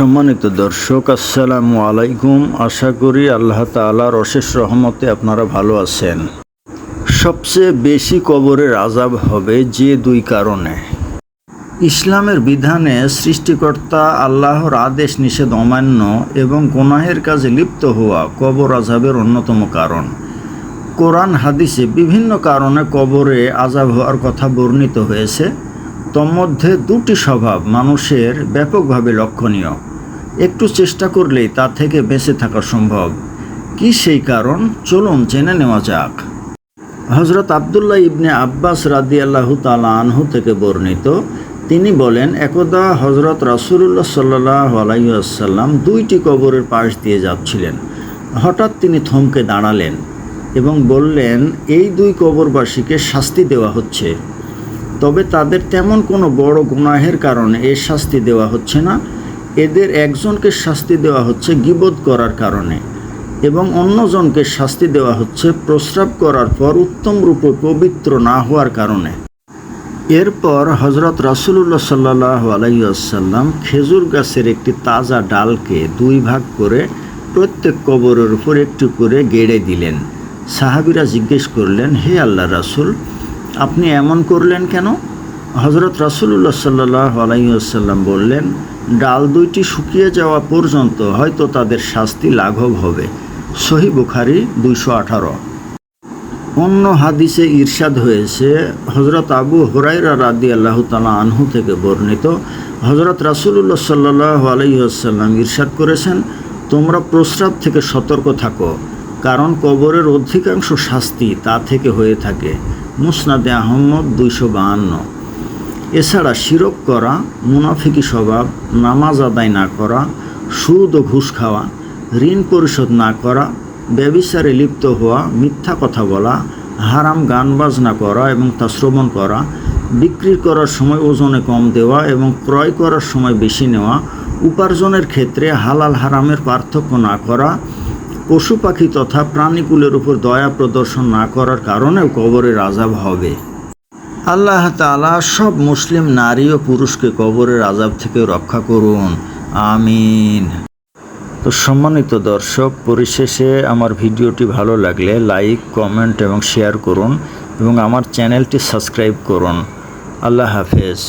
সম্মানিত দর্শক, আসসালামু আলাইকুম। আশা করি আল্লাহ তাআলার অশেষ রহমতে আপনারা ভালো আছেন। সবচেয়ে বেশি কবরের আজাব হবে যে দুই কারণে। ইসলামের বিধানে সৃষ্টিকর্তা আল্লাহর আদেশ নিষেধ অমান্য এবং গুনাহের কাজে লিপ্ত হওয়া কবর আজাবের অন্যতম কারণ। কোরআন হাদিসে বিভিন্ন কারণে কবরে আজাব হওয়ার কথা বর্ণিত হয়েছে। তন্মধ্যে দুটি স্বভাব মানুষের ব্যাপকভাবে লক্ষণীয়। একটু চেষ্টা করলেই তা থেকে বেঁচে থাকা সম্ভব। কি সেই কারণ? চলুন জেনে নেওয়া যাক। হজরত আবদুল্লাহ ইবনে আব্বাস রাদি আল্লাহ তালা আনহু থেকে বর্ণিত, তিনি বলেন, একদা হজরত রাসুল্লাহ সাল্লাহ আলাইসাল্লাম দুইটি কবরের পাশ দিয়ে যাচ্ছিলেন। হঠাৎ তিনি থমকে দাঁড়ালেন এবং বললেন, এই দুই কবরবাসীকে শাস্তি দেওয়া হচ্ছে। তবে তাদের তেমন কোনো বড় গুনাহের কারণে এ শাস্তি দেওয়া হচ্ছে না। এদের একজনকে শাস্তি দেওয়া হচ্ছে গিবোধ করার কারণে এবং অন্যজনকে শাস্তি দেওয়া হচ্ছে প্রস্রাব করার পর উত্তম রূপে পবিত্র না হওয়ার কারণে। এরপর হজরত রাসুল্লাহ সাল্লাহ আলাইসাল্লাম খেজুর গাছের একটি তাজা ডালকে দুই ভাগ করে প্রত্যেক কবরের উপর একটু করে গেড়ে দিলেন। সাহাবিরা জিজ্ঞেস করলেন, হে আল্লাহ রাসুল, আপনি এমন করলেন কেন? হজরত রাসুল্লাহ সাল্লাহ আলাইসাল্লাম বললেন ডাল দুইটি শুকিয়ে যাওয়া পর্যন্ত হয়তো তাদের শাস্তি লাঘব হবে। সহি বুখারি দুইশো আঠারো। অন্য হাদিসে ইরশাদ হয়েছে হজরত আবু হরাইরা রাদি আল্লাহ তালা আনহু থেকে বর্ণিত হজরত রাসুল্লাহ সাল্লাহ আলাইসাল্লাম ইরশাদ করেছেন, তোমরা প্রস্রাব থেকে সতর্ক থাকো, কারণ কবরের অধিকাংশ শাস্তি তা থেকে হয়ে থাকে। মুসনাদে আহম্মদ দুইশো বাহান্ন। এছাড়া শিরক করা, মুনাফিকি স্বভাব, নামাজ আদায় না করা, সুদ ও ঘুষ খাওয়া, ঋণ পরিশোধ না করা, ব্যবিচারে লিপ্ত হওয়া, মিথ্যা কথা বলা, হারাম গান বাজনা করা এবং তা শ্রবণ করা, বিক্রি করার সময় ওজনে কম দেওয়া এবং ক্রয় করার সময় বেশি নেওয়া, উপার্জনের ক্ষেত্রে হালাল হারামের পার্থক্য না করা, পশু পাখি তথা প্রাণীকুলের উপর দয়া প্রদর্শন না করার কারণেও কবরের আজাব হবে। আল্লাহ তালা সব মুসলিম নারী ও পুরুষকে কবরের আজাব থেকে রক্ষা করুন। আমিন। তো সম্মানিত দর্শক, পরিশেষে আমার ভিডিওটি ভালো লাগলে লাইক, কমেন্ট এবং শেয়ার করুন এবং আমার চ্যানেলটি সাবস্ক্রাইব করুন। আল্লাহ হাফেজ।